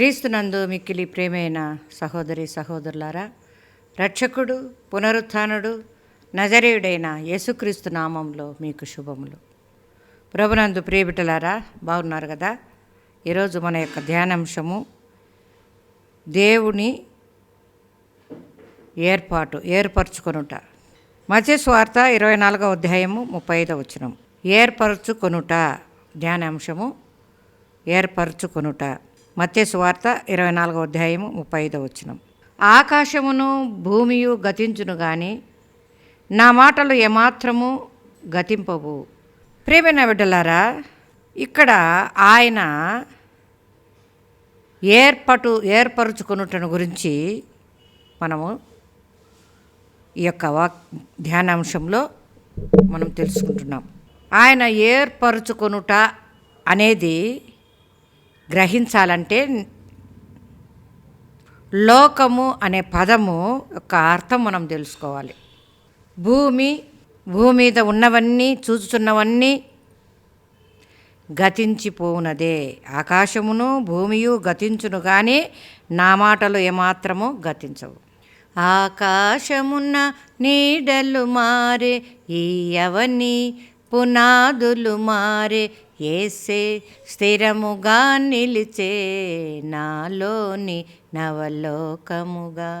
క్రీస్తునందు మిక్కిలి ప్రేమైన సహోదరి సహోదరులారా రక్షకుడు పునరుత్థానుడు నజరేయుడైన యేసుక్రీస్తు నామంలో మీకు శుభములు. ప్రభునందు ప్రియబిటలారా బాగున్నారు కదా? ఈరోజు మన యొక్క ధ్యానాంశము దేవుని ఏర్పాటు ఏర్పరచుకొనుట. మధ్య స్వార్థ ఇరవై నాలుగవ అధ్యాయము ముప్పై ఐదవ వచనం. ఏర్పరచుకొనుట. ధ్యానాంశము ఏర్పరచుకొనుట. మత్య ఇరవై నాలుగో అధ్యాయము ముప్పై ఐదో వచ్చినం ఆకాశమును భూమియు గతించును గాని నా మాటలు ఏమాత్రము గతింపవు. ప్రేమైన బిడ్డలారా ఇక్కడ ఆయన ఏర్పటు ఏర్పరుచుకున్నటను గురించి మనము ఈ యొక్క వాక్ ధ్యానాంశంలో మనం తెలుసుకుంటున్నాం. ఆయన ఏర్పరుచుకొనుట అనేది గ్రహించాలంటే లోకము అనే పదము యొక్క అర్థం మనం తెలుసుకోవాలి. భూమి భూమి మీద ఉన్నవన్నీ చూస్తున్నవన్నీ గతించిపోవునదే. ఆకాశమును భూమియు గతించును కానీ నా మాటలు ఏమాత్రము గతించవు. ఆకాశమున్న నీడలు మారే ఈ అవని పునాదులు మారే ఏసే స్థిరముగా నిలిచే నాలోని నవలోకముగా.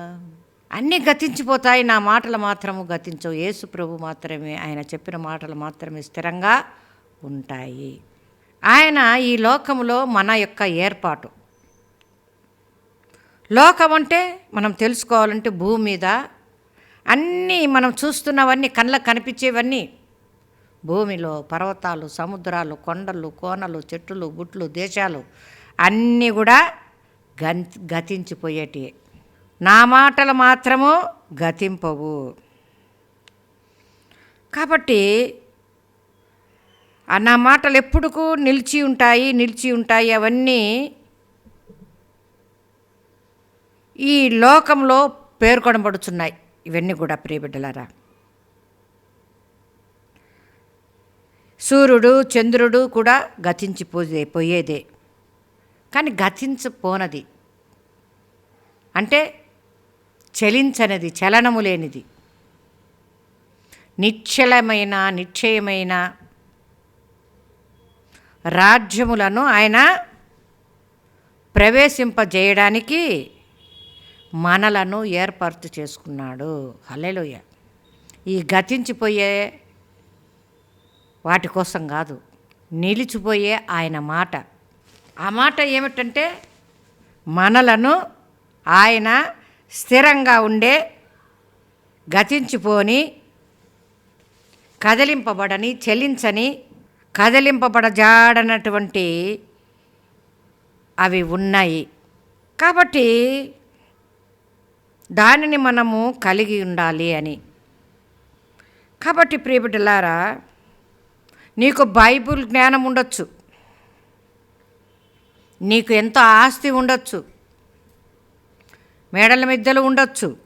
అన్నీ గతించిపోతాయి నా మాటలు మాత్రము గతించవు. యేసు ప్రభు మాత్రమే ఆయన చెప్పిన మాటలు మాత్రమే స్థిరంగా ఉంటాయి. ఆయన ఈ లోకములో మన యొక్క ఏర్పాటు. లోకం అంటే మనం తెలుసుకోవాలంటే భూమి మీద అన్నీ మనం చూస్తున్నవన్నీ కళ్ళకు కనిపించేవన్నీ భూమిలో పర్వతాలు సముద్రాలు కొండలు కోనలు చెట్లు గుట్లు దేశాలు అన్నీ కూడా గన్ గతించిపోయేటివి నా మాటలు మాత్రము గతింపవు. కాబట్టి నా మాటలు ఎప్పుడుకు నిలిచి ఉంటాయి నిలిచి ఉంటాయి అవన్నీ ఈ లోకంలో పేర్కొనబడుచున్నాయి. ఇవన్నీ కూడా ప్రియబిడ్డలారా సూర్యుడు చంద్రుడు కూడా గతించిపోయే పోయేదే. కానీ గతించపోనది. అంటే చలించనిది చలనము లేనిది. నిశ్చలమైన నిశ్చయమైన రాజ్యములను ఆయన ప్రవేశింపజేయడానికి మనలను ఏర్పాటు చేసుకున్నాడు. హలేలోయ ఈ గతించిపోయే వాటి కోసం కాదు. నిలిచిపోయే ఆయన మాట. ఆ మాట ఏమిటంటే మనలను ఆయన స్థిరంగా ఉండే గతించిపోని కదిలింపబడని చెలించని కదిలింపబడజాడనటువంటి అవి ఉన్నాయి. కాబట్టి దానిని మనము కలిగి ఉండాలి అని. కాబట్టి ప్రియబిడ్డలారా నీకు బైబుల్ జ్ఞానం ఉండొచ్చు. నీకు ఎంతో ఆస్తి ఉండొచ్చు. మేడల మిద్దెలు ఉండొచ్చు.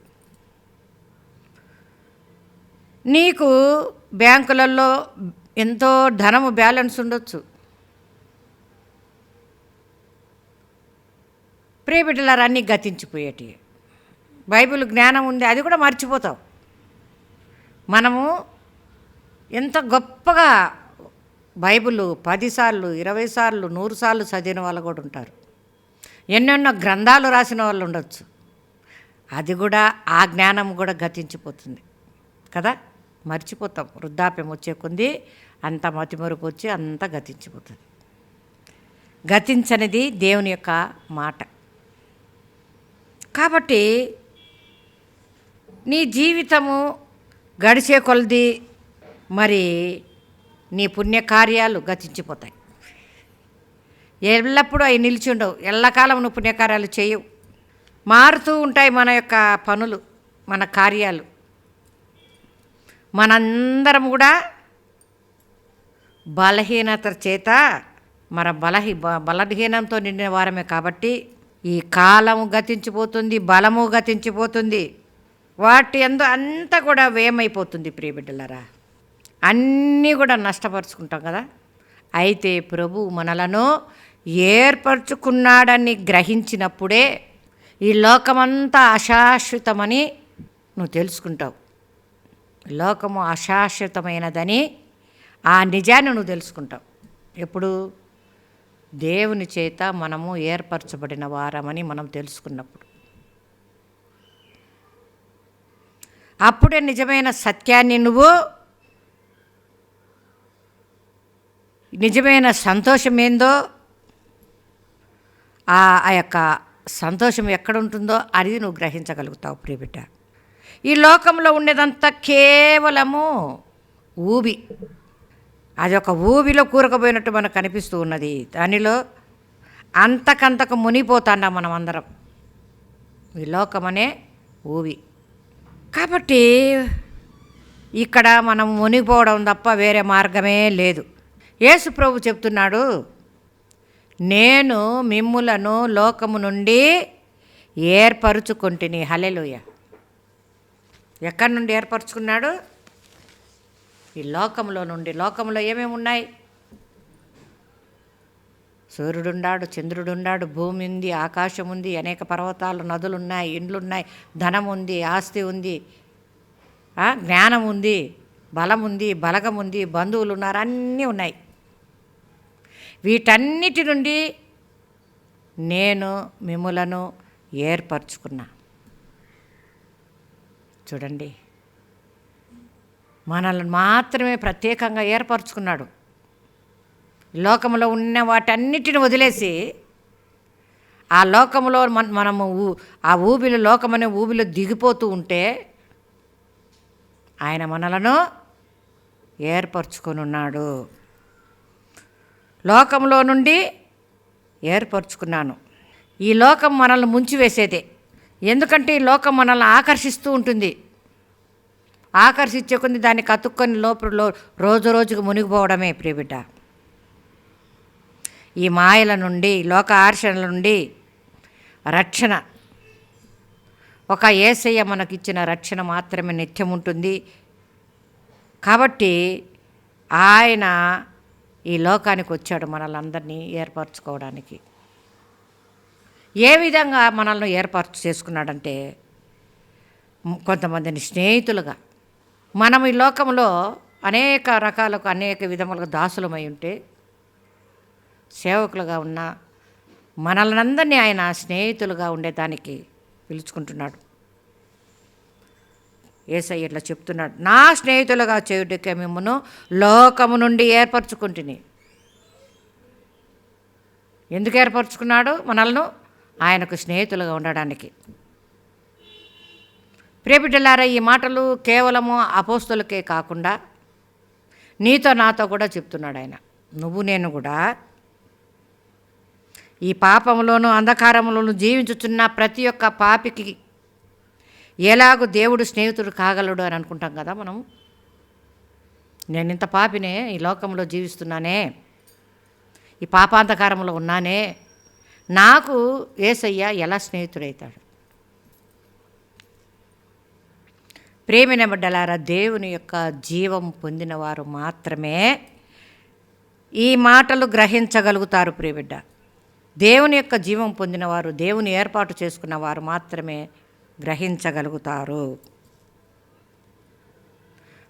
నీకు బ్యాంకులలో ఎంతో ధనము బ్యాలెన్స్ ఉండొచ్చు. ప్రియబిడ్డలారు అన్నీ గతించిపోయేటి బైబిల్ జ్ఞానం ఉంది అది కూడా మర్చిపోతావు. మనము ఎంత గొప్పగా బైబిల్ పదిసార్లు ఇరవై సార్లు నూరు సార్లు చదివిన వాళ్ళు కూడా ఉంటారు. ఎన్నెన్నో గ్రంథాలు రాసిన వాళ్ళు ఉండొచ్చు. అది కూడా ఆ జ్ఞానం కూడా గతించిపోతుంది. కదా? మర్చిపోతాం. వృద్ధాప్యం వచ్చే కొంది అంత మతిమరుపు వచ్చి అంత గతించిపోతుంది. గతించనిది దేవుని యొక్క మాట. కాబట్టి నీ జీవితము గడిచే కొలది మరి నీ పుణ్యకార్యాలు గతించిపోతాయి. ఎల్లప్పుడూ అవి నిలిచి ఉండవు. ఎల్లకాలం నువ్వు పుణ్యకార్యాలు చేయవు. మారుతూ ఉంటాయి మన యొక్క పనులు మన కార్యాలు. మనందరం కూడా బలహీనత చేత మన బలహీ బలహీనంతో నిండిన వారమే కాబట్టి ఈ కాలము గతించిపోతుంది బలము గతించిపోతుంది. వాటి ఎందు అంతా కూడా వేమైపోతుంది ప్రియబిడ్డలరా అన్నీ కూడా నష్టపరుచుకుంటాం కదా. అయితే ప్రభు మనలను ఏర్పరచుకున్నాడని గ్రహించినప్పుడే ఈ లోకమంతా అశాశ్వతమని నువ్వు తెలుసుకుంటావు. లోకము అశాశ్వతమైనదని ఆ నిజాన్ని నువ్వు తెలుసుకుంటావు. ఎప్పుడు? దేవుని చేత మనము ఏర్పరచబడిన వారమని మనం తెలుసుకున్నప్పుడు. అప్పుడే నిజమైన సత్యాన్ని నువ్వు నిజమైన సంతోషం ఏందో ఆ ఆ యొక్క సంతోషం ఎక్కడ ఉంటుందో అది నువ్వు గ్రహించగలుగుతావు ప్రియబిడ్డ ఈ లోకంలో ఉండేదంతా కేవలము ఊబి. అది ఒక ఊబిలో కూరకపోయినట్టు మనకు కనిపిస్తూ ఉన్నది. దానిలో అంతకంతకు మునిగిపోతాండా మనం అందరం ఈ లోకమనే ఊబి. కాబట్టి ఇక్కడ మనం మునిగిపోవడం తప్ప వేరే మార్గమే లేదు. యేసు ప్రభు చెప్తున్నాడు నేను మిమ్ములను లోకము నుండి ఏర్పరుచుకుంటుని. హలెలుయ ఎక్కడి నుండి ఏర్పరచుకున్నాడు? ఈ లోకంలో నుండి. లోకంలో ఏమేమి ఉన్నాయి? సూర్యుడున్నాడు చంద్రుడున్నాడు భూమి ఉంది ఆకాశం ఉంది అనేక పర్వతాలు నదులు ఉన్నాయి ఇండ్లు ఉన్నాయి ధనం ఉంది ఆస్తి ఉంది జ్ఞానం ఉంది బలం ఉంది బలగం ఉంది బంధువులు ఉన్నారు అన్నీ ఉన్నాయి. వీటన్నిటి నుండి నేను మిమ్ములను ఏర్పరచుకున్నా. చూడండి. మనల్ని మాత్రమే ప్రత్యేకంగా ఏర్పరచుకున్నాడు. లోకంలో ఉన్న వాటన్నిటిని వదిలేసి ఆ లోకంలో మన మనము ఊ- ఆ ఊబిలో లోకమనే ఊబిలో దిగిపోతూ ఉంటే ఆయన మనలను ఏర్పరచుకొని ఉన్నాడు లోకంలో నుండి ఏర్పరచుకున్నాను. ఈ లోకం మనల్ని ముంచివేసేదే. ఎందుకంటే ఈ లోకం మనల్ని ఆకర్షిస్తూ ఉంటుంది. ఆకర్షించే కొన్ని దాన్ని కతుక్కొని లోపల రోజు రోజుకు మునిగిపోవడమే ప్రియబిడ్డ. ఈ మాయల నుండి లోక ఆర్షణల నుండి రక్షణ. ఒక ఏసయ్య మనకిచ్చిన రక్షణ మాత్రమే నిత్యం ఉంటుంది. కాబట్టి ఆయన ఈ లోకానికి వచ్చాడు మనల్ని ఏర్పరచుకోవడానికి. ఏ విధంగా మనల్ని ఏర్పాటు చేసుకున్నాడంటే కొంతమందిని స్నేహితులుగా. మనం ఈ లోకంలో అనేక రకాలకు అనేక విధములుగా దాసులమై ఉంటే సేవకులుగా ఉన్న మనల్నందరినీ ఆయన స్నేహితులుగా ఉండేదానికి పిలుచుకుంటున్నాడు. ఏసయ్య ఇట్లా చెప్తున్నాడు నా స్నేహితులుగా చేయుటకే మిమ్మను లోకము నుండి ఏర్పరచుకుంటుని. ఎందుకు ఏర్పరచుకున్నాడు మనల్ని? ఆయనకు స్నేహితులుగా ఉండడానికి. ప్రియబిడ్డలారా ఈ మాటలు కేవలము అపోస్తులకే కాకుండా నీతో నాతో కూడా చెప్తున్నాడు ఆయన. నువ్వు నేను కూడా ఈ పాపంలోనూ అంధకారంలోనూ జీవించుచున్న ప్రతి ఒక్క పాపికి ఎలాగో దేవుడు స్నేహితుడు కాగలడు అని అనుకుంటాం కదా మనం. నేను ఇంత పాపినే ఈ లోకంలో జీవిస్తున్నానే ఈ పాపాంధకారంలో ఉన్నానే. నాకు ఏసయ్య ఎలా స్నేహితుడవుతాడు ప్రేమిన బిడ్డలారా దేవుని యొక్క జీవం పొందినవారు మాత్రమే ఈ మాటలు గ్రహించగలుగుతారు ప్రియబిడ్డ దేవుని యొక్క జీవం పొందినవారు దేవుని ఏర్పాటు చేసుకున్న వారు మాత్రమే గ్రహించగలుగుతారు.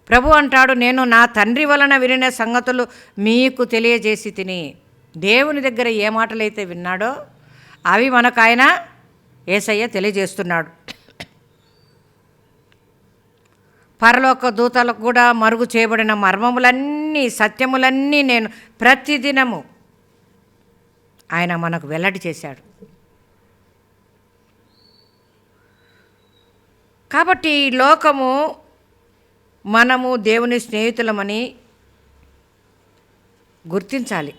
ప్రభు అంటాడు నేను నా తండ్రి వలన వినిన సంగతులు మీకు తెలియజేసి తిని దేవుని దగ్గర ఏ మాటలైతే విన్నాడో అవి మనకు ఆయన ఏసయ్య తెలియజేస్తున్నాడు. పరలోక దూతలకు కూడా మరుగు చేయబడిన మర్మములన్నీ సత్యములన్నీ నేను ప్రతిదినము ఆయన మనకు వెల్లడి చేశాడు. కాబట్టి ఈ లోకము మనము దేవుని స్నేహితులమని గుర్తించాలి.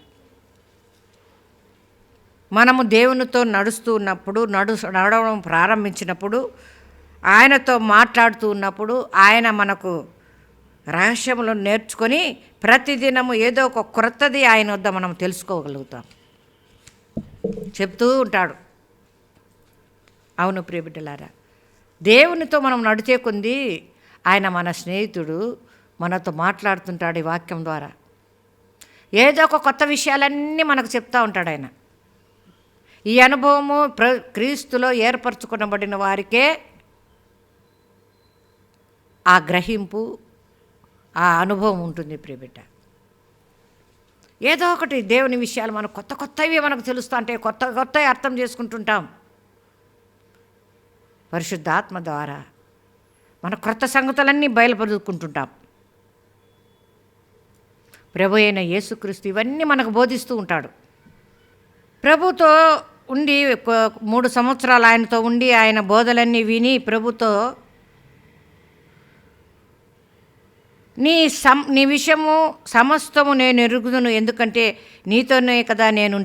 మనము దేవునితో నడుస్తూ ఉన్నప్పుడు నడు నడవడం ప్రారంభించినప్పుడు ఆయనతో మాట్లాడుతూ ఉన్నప్పుడు ఆయన మనకు రహస్యములు నేర్చుకొని ప్రతిదినము ఏదో ఒక క్రొత్తది ఆయన వద్ద మనం తెలుసుకోగలుగుతాం. చెప్తూ ఉంటాడు. అవును ప్రియబిడ్డలారా దేవునితో మనం నడిచే కొంది ఆయన మన స్నేహితుడు మనతో మాట్లాడుతుంటాడు ఈ వాక్యం ద్వారా. ఏదో ఒక కొత్త విషయాలన్నీ మనకు చెప్తూ ఉంటాడు ఆయన. ఈ అనుభవము ప్ర క్రీస్తులో ఏర్పరచుకునబడిన వారికే ఆ గ్రహింపు ఆ అనుభవం ఉంటుంది ప్రియబిడ్డ. ఏదో ఒకటి దేవుని విషయాలు మనకు కొత్త కొత్తవి మనకు తెలుస్తూ అంటే కొత్త కొత్తవి అర్థం చేసుకుంటుంటాం. పరిశుద్ధాత్మ ద్వారా మన క్రొత్త సంగతులన్నీ బయలుపరుచుకుంటుంటాం. ప్రభు అయిన యేసుక్రీస్తు ఇవన్నీ మనకు బోధిస్తూ ఉంటాడు. ప్రభుతో ఉండి మూడు సంవత్సరాలు ఆయనతో ఉండి ఆయన బోధలన్నీ విని ప్రభుతో నీ సం నీ విషయము సమస్తము నేను ఎరుగుదును ఎందుకంటే నీతోనే కదా నేను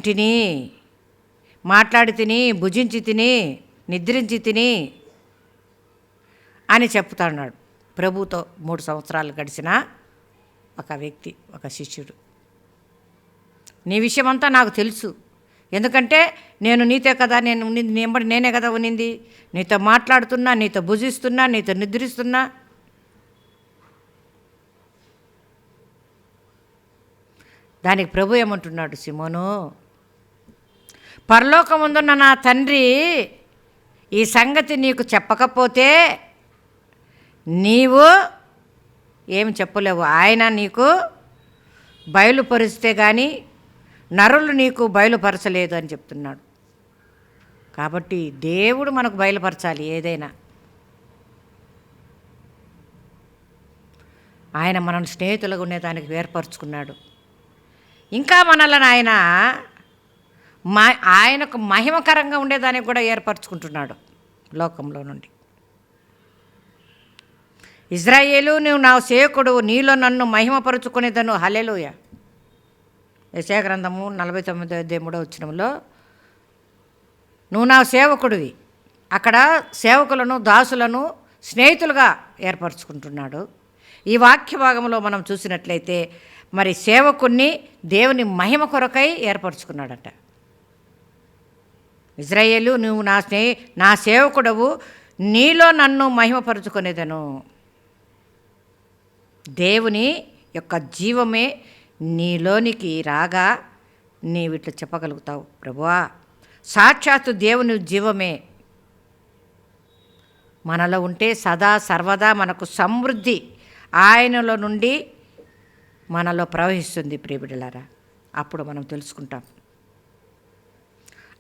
మాట్లాడి తిని భుజించి తిని నిద్రించి తిని అని చెప్తున్నాడు. ప్రభుతో మూడు సంవత్సరాలు గడిచిన ఒక వ్యక్తి ఒక శిష్యుడు. నీ విషయమంతా నాకు తెలుసు. ఎందుకంటే నేను నీతే కదా నేను ఉన్నింది నీ నేనే కదా ఉన్నింది. నీతో మాట్లాడుతున్నా నీతో భుజిస్తున్నా నీతో నిద్రిస్తున్నా. దానికి ప్రభు ఏమంటున్నాడు సిమోను పరలోకముందున్న నా తండ్రి ఈ సంగతి నీకు చెప్పకపోతే నీవు ఏమి చెప్పలేవు. ఆయన నీకు బయలుపరిస్తే కానీ నరులు నీకు బయలుపరచలేదు అని చెప్తున్నాడు. కాబట్టి దేవుడు మనకు బయలుపరచాలి ఏదైనా. ఆయన మనం స్నేహితులుగా ఉండేదానికి ఏర్పరచుకున్నాడు. ఇంకా మనల్ని ఆయన మా ఆయనకు మహిమకరంగా ఉండేదానికి కూడా ఏర్పరచుకుంటున్నాడు లోకంలో నుండి. ఇజ్రాయేలు నువ్వు నా సేవకుడు నీలో నన్ను మహిమపరుచుకునేదను. హలెలుయ యశాగ్రంథము నలభై తొమ్మిది అధ్యాయం మూడో వచ్చినంలో నువ్వు నా సేవకుడివి. అక్కడ సేవకులను దాసులను స్నేహితులుగా ఏర్పరచుకుంటున్నాడు. ఈ వాక్య భాగంలో మనం చూసినట్లయితే మరి సేవకుణ్ణి దేవుని మహిమ కొరకై ఏర్పరచుకున్నాడట. ఇజ్రాయేలు నువ్వు నా స్నే నా సేవకుడవు. నీలో నన్ను మహిమపరుచుకునేదను. దేవుని యొక్క జీవమే నీలోనికి రాగా నీవిట్లు చెప్పగలుగుతావు. ప్రభువా సాక్షాత్తు దేవుని జీవమే. మనలో ఉంటే సదా సర్వదా మనకు సమృద్ధి. ఆయనలో నుండి మనలో ప్రవహిస్తుంది ప్రియబిడలారా అప్పుడు మనం తెలుసుకుంటాం.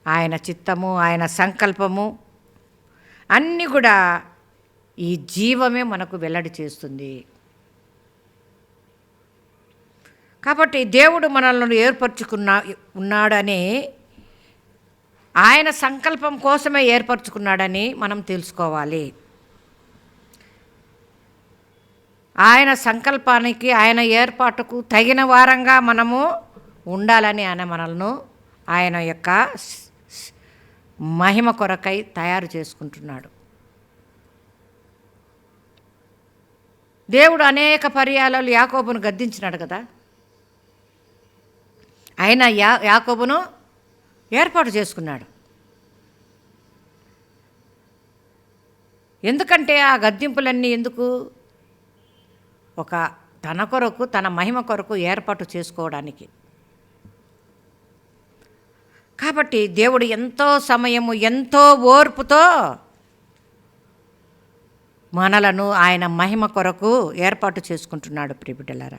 ఆయన చిత్తము ఆయన సంకల్పము అన్నీ కూడా ఈ జీవమే మనకు వెల్లడి చేస్తుంది. కాబట్టి దేవుడు మనల్ని ఏర్పరచుకున్నా ఉన్నాడని ఆయన సంకల్పం కోసమే ఏర్పరచుకున్నాడని మనం తెలుసుకోవాలి. ఆయన సంకల్పానికి ఆయన ఏర్పాటుకు తగిన వారంగా మనము ఉండాలని ఆయన మనల్ని ఆయన యొక్క మహిమ కొరకై తయారు చేసుకుంటున్నాడు. దేవుడు అనేక పర్యాలలో యాకోబును గద్దించినాడు కదా. ఆయన యా యాకోబును ఏర్పాటు చేసుకున్నాడు. ఎందుకంటే ఆ గద్దింపులన్నీ ఎందుకు? ఒక తన కొరకు తన మహిమ కొరకు ఏర్పాటు చేసుకోవడానికి. కాబట్టి దేవుడు ఎంతో సమయము ఎంతో ఓర్పుతో మనలను ఆయన మహిమ కొరకు ఏర్పాటు చేసుకుంటున్నాడు ప్రిబిడ్డలారా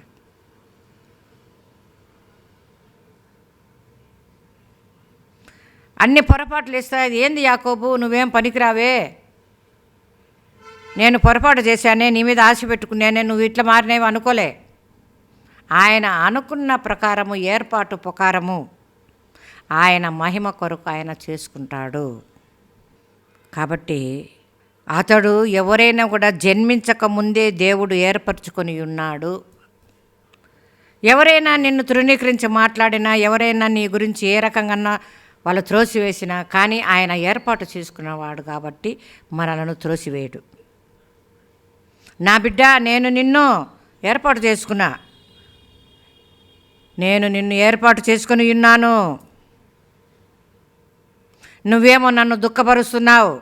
అన్ని పొరపాట్లు ఇస్తాయి ఏంది యాకోబు? నువ్వేం పనికిరావే? నేను పొరపాటు చేశానే నీ మీద ఆశ పెట్టుకున్నానే నువ్వు ఇట్లా మారినేవి అనుకోలే. ఆయన అనుకున్న ప్రకారము ఏర్పాటు ప్రకారము ఆయన మహిమ కొరకు ఆయన చేసుకుంటాడు. కాబట్టి అతడు ఎవరైనా కూడా జన్మించక ముందే దేవుడు ఏర్పరచుకొని ఉన్నాడు. ఎవరైనా నిన్ను తృణీకరించి మాట్లాడినా ఎవరైనా నీ గురించి ఏ రకంగా వాళ్ళు త్రోసివేసినా కానీ ఆయన ఏర్పాటు చేసుకున్నవాడు కాబట్టి మనలను త్రోసివేయడు. నా బిడ్డ నేను నిన్ను ఏర్పాటు చేసుకున్నా. నేను నిన్ను ఏర్పాటు చేసుకుని ఉన్నాను. నువ్వేమో నన్ను దుఃఖపరుస్తున్నావు.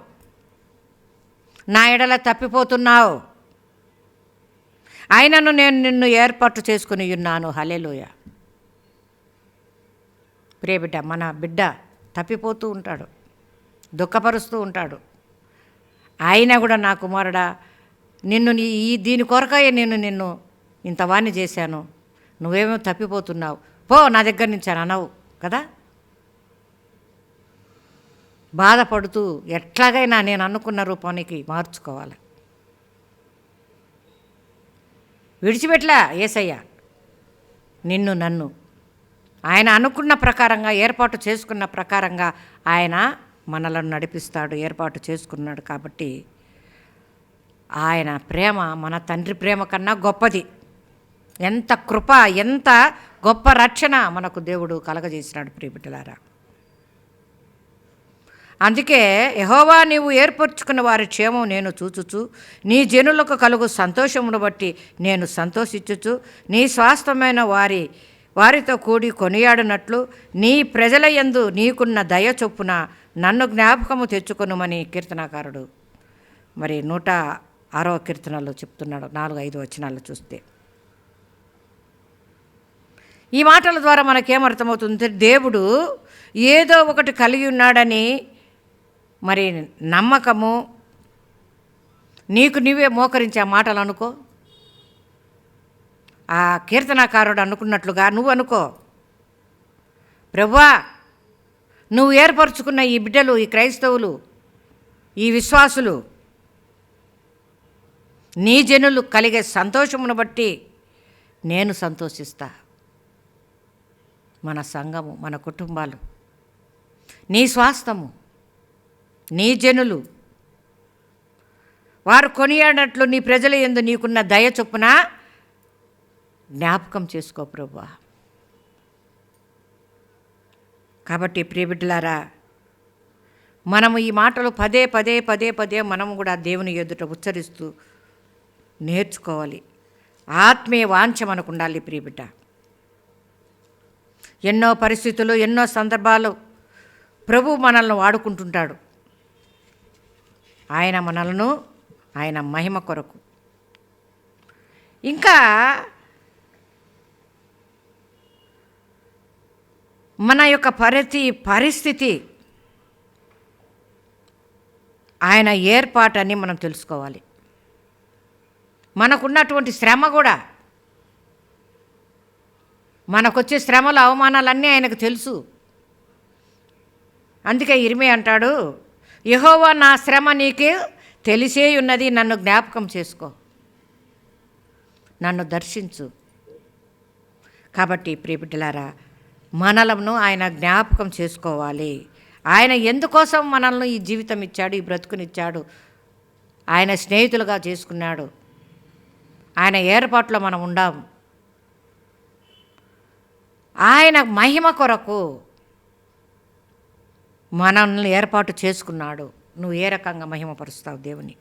నా ఎడల తప్పిపోతున్నావు. అయినను నేను నిన్ను ఏర్పాటు చేసుకుని ఉన్నాను. హలేలోయ ప్రియ బిడ్డ మన బిడ్డ తప్పిపోతూ ఉంటాడు. దుఃఖపరుస్తూ ఉంటాడు. అయినా కూడా నా కుమారుడా నిన్ను ఈ దీని కొరకయే నేను నిన్ను ఇంతవాణ్ణి చేశాను. నువ్వేమో తప్పిపోతున్నావు. పో నా దగ్గర నుంచి అని అనవు కదా? బాధపడుతూ ఎట్లాగైనా నేను అనుకున్న రూపానికి మార్చుకోవాలి. విడిచిపెట్లా ఏసయ్య? నిన్ను నన్ను. ఆయన అనుకున్న ప్రకారంగా ఏర్పాటు చేసుకున్న ప్రకారంగా ఆయన మనలను నడిపిస్తాడు ఏర్పాటు చేసుకున్నాడు కాబట్టి ఆయన ప్రేమ మన తండ్రి ప్రేమ కన్నా గొప్పది. ఎంత కృప ఎంత గొప్ప రక్షణ మనకు దేవుడు కలగజేసినాడు ప్రియబిడ్డలారా. అందుకే యహోవా నీవు ఏర్పరచుకున్న వారి క్షేమం నేను చూచుచు. నీ జనులకు కలుగు సంతోషమును బట్టి నేను సంతోషించుచు. నీ స్వాస్థమైన వారి వారితో కూడి కొనియాడినట్లు నీ ప్రజల యందు నీకున్న దయ చొప్పున నన్ను జ్ఞాపకము తెచ్చుకొనుమని కీర్తనాకారుడు. మరి నూట ఆరవ కీర్తనలో చెప్తున్నాడు నాలుగు ఐదు వచనాలు చూస్తే. ఈ మాటల ద్వారా మనకేమర్థమవుతుంది? దేవుడు ఏదో ఒకటి కలిగి ఉన్నాడని మరి నమ్మకము నీకు నీవే మోకరించే మాటలు అనుకో. ఆ కీర్తనాకారుడు అనుకున్నట్లుగా నువ్వు అనుకో. ప్రభువా నువ్వు ఏర్పరచుకున్న ఈ బిడ్డలు ఈ క్రైస్తవులు ఈ విశ్వాసులు నీ జనులు కలిగే సంతోషమును బట్టి నేను సంతోషిస్తా. మన సంఘము మన కుటుంబాలు నీ స్వాస్థము నీ జనులు. వారు కొనియాడినట్లు నీ ప్రజల ఎందు నీకున్న దయ చొప్పున జ్ఞాపకం చేసుకో ప్రభా కాబట్టి ప్రియబిడ్డలారా మనము ఈ మాటలు పదే పదే పదే పదే మనము కూడా దేవుని ఎదుట ఉచ్చరిస్తూ నేర్చుకోవాలి. ఆత్మీయ వాంఛ మనకు ఉండాలి ప్రియబిడ్డ. ఎన్నో పరిస్థితులు ఎన్నో సందర్భాలు ప్రభు మనల్ని వాడుకుంటుంటాడు. ఆయన మనలను ఆయన మహిమ కొరకు. ఇంకా మన యొక్క ప్రతి పరిస్థితి ఆయన ఏర్పాటని మనం తెలుసుకోవాలి. మనకున్నటువంటి శ్రమ కూడా మనకొచ్చే శ్రమలు అవమానాలన్నీ ఆయనకు తెలుసు. అందుకే ఇరిమి అంటాడు యహోవా నా శ్రమ నీకు తెలిసే ఉన్నది. నన్ను జ్ఞాపకం చేసుకో. నన్ను దర్శించు. కాబట్టి ప్రియబిడ్డలారా మనలను ఆయన జ్ఞాపకం చేసుకోవాలి. ఆయన ఎందుకోసం మనల్ని ఈ జీవితం ఇచ్చాడు ఈ బ్రతుకునిచ్చాడు ఆయన స్నేహితులుగా చేసుకున్నాడు. ఆయన ఏర్పాట్లో మనం ఉండాం. ఆయన మహిమ కొరకు మనల్ని ఏర్పాటు చేసుకున్నాడు. నువ్వు ఏ రకంగా మహిమపరుస్తావు దేవుని?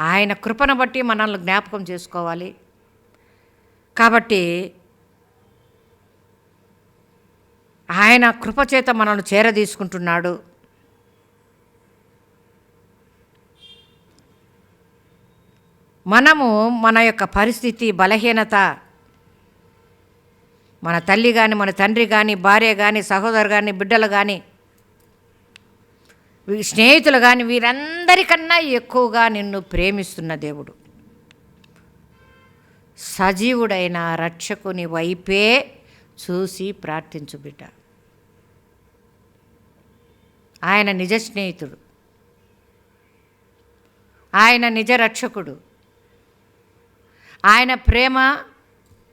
ఆయన కృపను బట్టి మనల్ని జ్ఞాపకం చేసుకోవాలి. కాబట్టి ఆయన కృపచేత మనల్ని చేరదీసుకుంటున్నాడు. మనము మన యొక్క పరిస్థితి బలహీనత మన తల్లి కానీ మన తండ్రి కానీ భార్య కానీ సహోదరు కానీ బిడ్డలు కానీ స్నేహితులు కానీ వీరందరికన్నా ఎక్కువగా నిన్ను ప్రేమిస్తున్న దేవుడు. సజీవుడైన రక్షకుని వైపే చూసి ప్రార్థించు బిడ్డ. ఆయన నిజ స్నేహితుడు. ఆయన నిజ రక్షకుడు. ఆయన ప్రేమ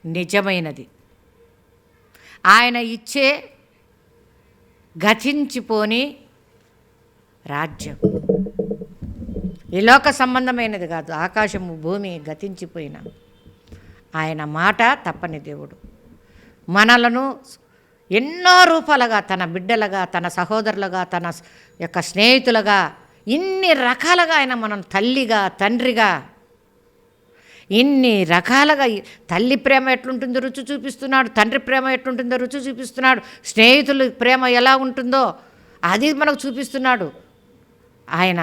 నిజమైనది. ఆయన ఇచ్చే గతించిపోని రాజ్యం. ఈ లోక సంబంధమైనది కాదు ఆకాశము భూమి గతించిపోయిన ఆయన మాట తప్పని దేవుడు. మనలను ఎన్నో రూపాలుగా తన బిడ్డలుగా తన సహోదరులుగా తన యొక్క స్నేహితులుగా ఇన్ని రకాలుగా ఆయన మనం తల్లిగా తండ్రిగా ఇన్ని రకాలుగా తల్లి ప్రేమ ఎట్లుంటుందో రుచి చూపిస్తున్నాడు తండ్రి ప్రేమ ఎట్లుంటుందో రుచి చూపిస్తున్నాడు స్నేహితుల ప్రేమ ఎలా ఉంటుందో అది మనకు చూపిస్తున్నాడు. ఆయన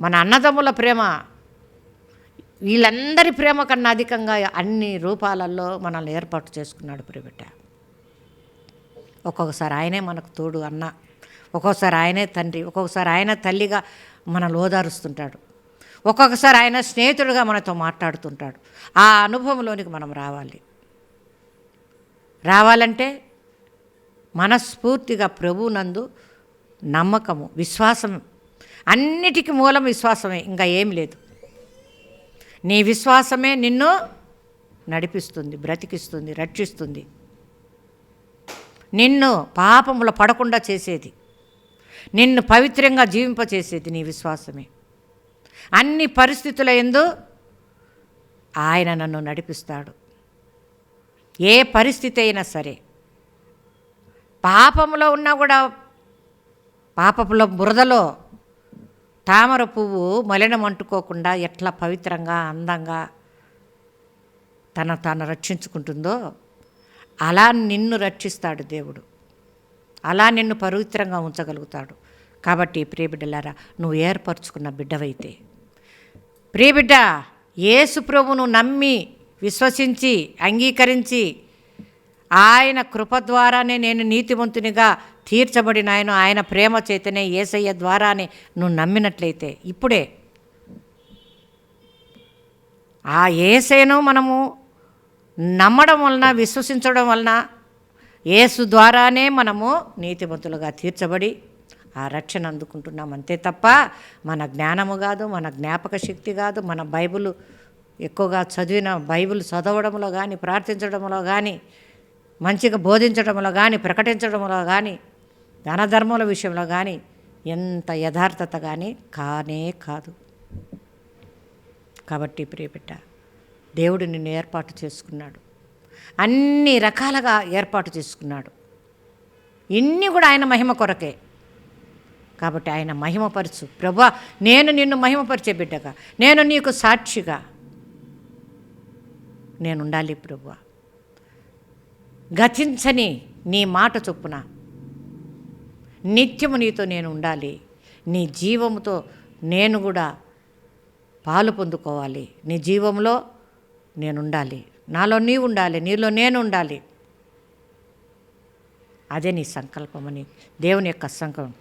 మన అన్నదమ్ముల ప్రేమ వీళ్ళందరి ప్రేమ కన్నా అధికంగా అన్ని రూపాలలో మనల్ని ఏర్పాటు చేసుకున్నాడు ప్రియబిడ్డ. ఒక్కొక్కసారి ఆయనే మనకు తోడు అన్న ఒక్కొక్కసారి ఆయనే తండ్రి ఒక్కొక్కసారి ఆయన తల్లిగా మనల్ని ఓదారుస్తుంటాడు. ఒక్కొక్కసారి ఆయన స్నేహితుడిగా మనతో మాట్లాడుతుంటాడు. ఆ అనుభవంలోనికి మనం రావాలి. రావాలంటే మనస్ఫూర్తిగా ప్రభువునందు నమ్మకము విశ్వాసం అన్నిటికీ మూలం విశ్వాసమే ఇంకా ఏం లేదు. నీ విశ్వాసమే నిన్ను నడిపిస్తుంది బ్రతికిస్తుంది రక్షిస్తుంది. నిన్ను పాపముల పడకుండా చేసేది నిన్ను పవిత్రంగా జీవింపచేసేది నీ విశ్వాసమే. అన్ని పరిస్థితుల ఎందు ఆయన నన్ను నడిపిస్తాడు. ఏ పరిస్థితి అయినా సరే. పాపంలో ఉన్నా కూడా పాపపులో బురదలో తామర పువ్వు మలినం అంటుకోకుండా ఎట్లా పవిత్రంగా అందంగా తన తాను రక్షించుకుంటుందో అలా నిన్ను రక్షిస్తాడు దేవుడు. అలా నిన్ను పవిత్రంగా ఉంచగలుగుతాడు. కాబట్టి ప్రియబిడ్డలారా నువ్వు ఏర్పరచుకున్న బిడ్డవైతే ప్రియబిడ్డ యేసు ప్రభును నమ్మి విశ్వసించి అంగీకరించి ఆయన కృప ద్వారానే నేను నీతివంతునిగా తీర్చబడిన ఆయన ఆయన ప్రేమ చేతనే ఏసయ్య ద్వారానే నువ్వు నమ్మినట్లయితే ఇప్పుడే ఆ ఏసైను మనము నమ్మడం వలన విశ్వసించడం వలన ఏసు ద్వారానే మనము నీతిమంతులుగా తీర్చబడి ఆ రక్షణ అందుకుంటున్నాం. అంతే తప్ప మన జ్ఞానము కాదు మన జ్ఞాపక శక్తి కాదు మన బైబిల్ ఎక్కువగా చదివిన బైబిల్ చదవడంలో కానీ ప్రార్థించడంలో కానీ మంచిగా బోధించడంలో కానీ ప్రకటించడంలో కానీ దాన విషయంలో కానీ ఎంత యథార్థత కానీ కానే కాదు. కాబట్టి ప్రియబిడ్డ దేవుడు నిన్ను ఏర్పాటు చేసుకున్నాడు. అన్ని రకాలుగా ఏర్పాటు చేసుకున్నాడు. ఇన్ని కూడా ఆయన మహిమ కొరకే. కాబట్టి ఆయన మహిమపరచు. ప్రభా నేను నిన్ను మహిమపరిచే బిడ్డగా. నేను నీకు సాక్షిగా. నేను ఉండాలి ప్రభా. గతించని నీ మాట చొప్పున నిత్యము నీతో నేను ఉండాలి. నీ జీవముతో నేను కూడా పాలు పొందుకోవాలి. నీ జీవంలో నేను ఉండాలి. నాలో నీవు ఉండాలి. నీలో నేను ఉండాలి. అదే నీ సంకల్పమని దేవుని యొక్క సంకల్పం.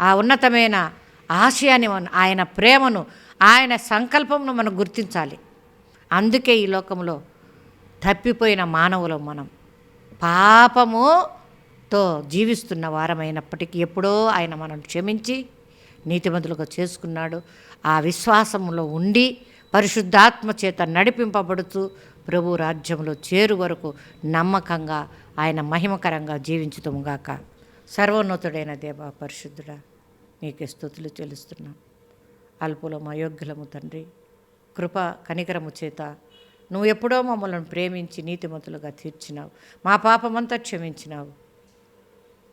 ఆ ఉన్నతమైన ఆశయాన్ని ఆయన ప్రేమను ఆయన సంకల్పమును మనం గుర్తించాలి. అందుకే ఈ లోకంలో తప్పిపోయిన మానవులం మనం. పాపముతో జీవిస్తున్న వారమైనప్పటికీ ఎప్పుడో ఆయన మనం క్షమించి నీతిమంతులుగా చేసుకున్నాడు. ఆ విశ్వాసంలో ఉండి పరిశుద్ధాత్మ చేత నడిపింపబడుతూ ప్రభు రాజ్యంలో చేరు వరకు నమ్మకంగా ఆయన మహిమకరంగా జీవించుతాముగాక సర్వోన్నతుడైన దేవ పరిశుద్ధుడా నీకే స్థుతులు చెల్లిస్తున్నాం. అల్పులము అయోగ్యులము తండ్రి కృప కనికరము చేత నువ్వు ఎప్పుడో మమ్మల్ని ప్రేమించి నీతిమంతులుగా తీర్చినావు. మా పాపమంతా క్షమించినావు.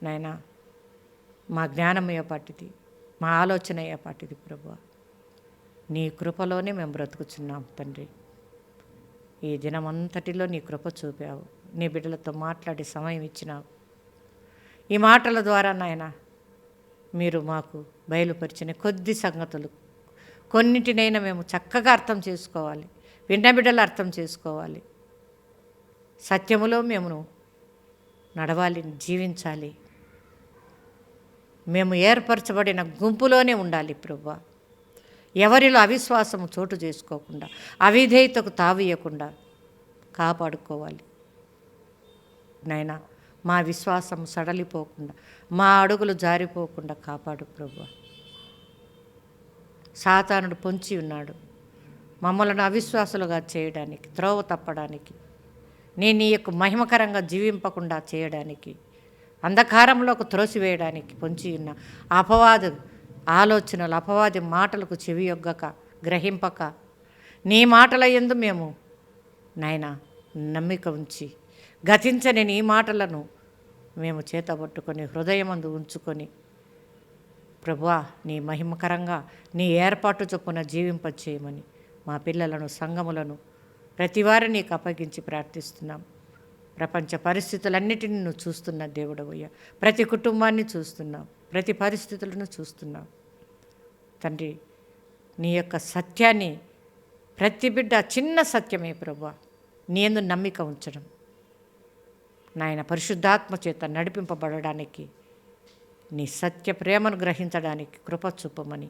నాయనా మా జ్ఞానమయ్య పాటిది మా ఆలోచన అయ్యే పాటిది ప్రభు నీ కృపలోనే మేము బ్రతుకుచున్నాం తండ్రి. ఈ దినమంతటిలో నీ కృప చూపావు. నీ బిడ్డలతో మాట్లాడి సమయం ఇచ్చినావు. ఈ మాటల ద్వారా నాయన మీరు మాకు బయలుపరిచిన కొద్ది సంగతులు. కొన్నిటినైనా మేము చక్కగా అర్థం చేసుకోవాలి. విన్న అర్థం చేసుకోవాలి. సత్యములో మేము నడవాలి జీవించాలి. మేము ఏర్పరచబడిన గుంపులోనే ఉండాలి ప్రభు ఎవరిలో అవిశ్వాసము చోటు చేసుకోకుండా అవిధేయతకు తావియకుండా కాపాడుకోవాలి. నాయనా మా విశ్వాసం సడలిపోకుండా మా అడుగులు జారిపోకుండా కాపాడు ప్రభు. సాతానుడు పొంచి ఉన్నాడు. మమ్మలను అవిశ్వాసులుగా చేయడానికి త్రోవ తప్పడానికి నేను నీ యొక్క మహిమకరంగా జీవింపకుండా చేయడానికి అంధకారంలోకి త్రోసివేయడానికి పొంచి ఉన్న అపవాదు ఆలోచనలు అపవాది మాటలకు చెవియొగ్గక గ్రహింపక నీ మాటల ఎందు మేము నాయన నమ్మిక ఉంచి గతించని నీ మాటలను మేము చేతబట్టుకొని హృదయమందు ఉంచుకొని ప్రభువా నీ మహిమకరంగా నీ ఏర్పాటు చొప్పున జీవింపచేయమని మా పిల్లలను సంఘములను ప్రతివారి నీకు అప్పగించి ప్రార్థిస్తున్నాం. ప్రపంచ పరిస్థితులన్నిటిని నువ్వు చూస్తున్న దేవుడవయ్యా. ప్రతి కుటుంబాన్ని చూస్తున్నావు ప్రతి పరిస్థితులను చూస్తున్నావు తండ్రి నీ యొక్క సత్యాన్ని ప్రతి బిడ్డ చిన్న సత్యమే ప్రభు నీ ఎందు నమ్మిక ఉంచడం. నాయన పరిశుద్ధాత్మ చేత నడిపింపబడడానికి నీ సత్య ప్రేమను గ్రహించడానికి కృప చూపమని.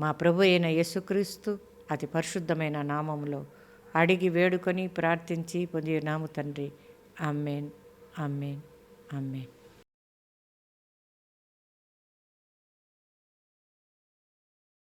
మా ప్రభు అయిన యేసుక్రీస్తు అతి పరిశుద్ధమైన నామంలో అడిగి వేడుకొని ప్రార్థించి పొంది నాము తండ్రి. అమ్మేన్ అమ్మేన్ అమ్మేన్